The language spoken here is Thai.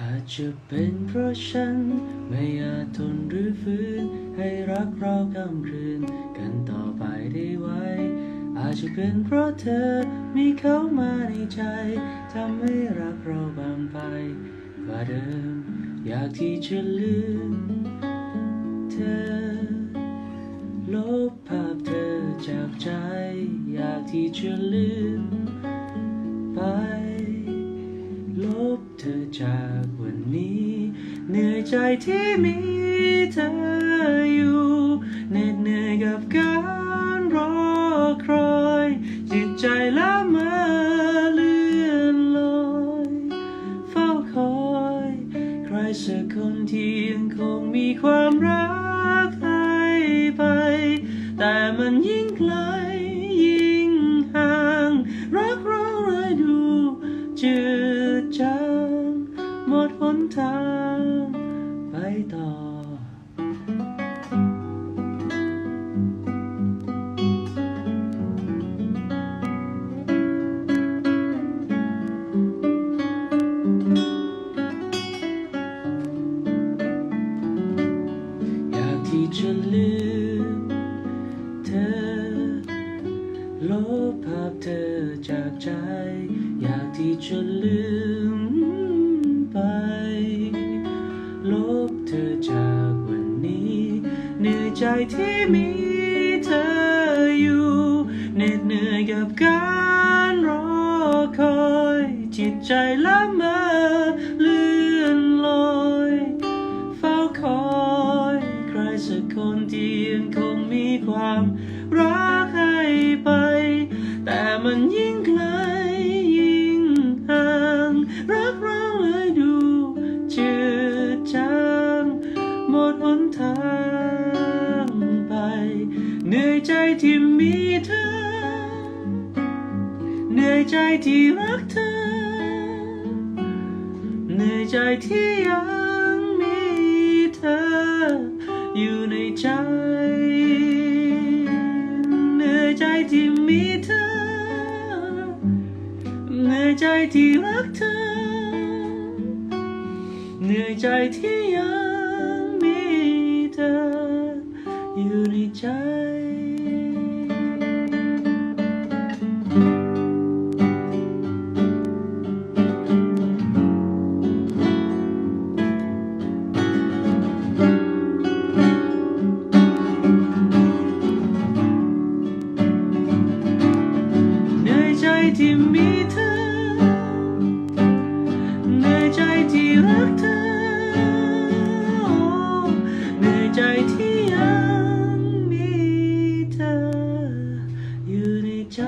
อาจจะเป็นเพราะฉัน ไม่อาจทนหรือฝืนให้รักเรากำคืน กันต่อไปได้ไวอาจจะเป็นเพราะเธอมีเขามาในใจทำให้รักเราบานไปกว่าเดิม อยากที่จะลืมเธอ ลบภาพเธอจากใจ อยากที่จะลืมไป จากวันนี้ เหนื่อยใจที่มีเธออยู่เหน็ดเหนื่อยกับการรอคอย จิตใจละเมาเลื่อนลอยเฝ้าคอย ใครสักคนที่ยังคงมีความรักให้ไป แต่มันยิ่งไกล หมดหนทางไปต่อ อยากที่จะลืมเธอ ลบภาพเธอจากใจ อยากที่จะลืม นื่อยใจที่มีเธออยู่เหน็ดเหนื่อยกับการรอคอย จิตใจละเมาเลื่อนลอยเฝ้าคอยใครสักคนที่ยังคงมีความรักให้ไป แต่มันยิ่งไกล มีเธอ เหนื่อยใจที่รักเธอ เหนื่อยใจที่ยังมีเธอ อยู่ในใจ เหนื่อยใจที่มีเธอ เหนื่อยใจที่รักเธอ เหนื่อยใจที่ยัง ใจที่ยังมีเธออยู่ในใจ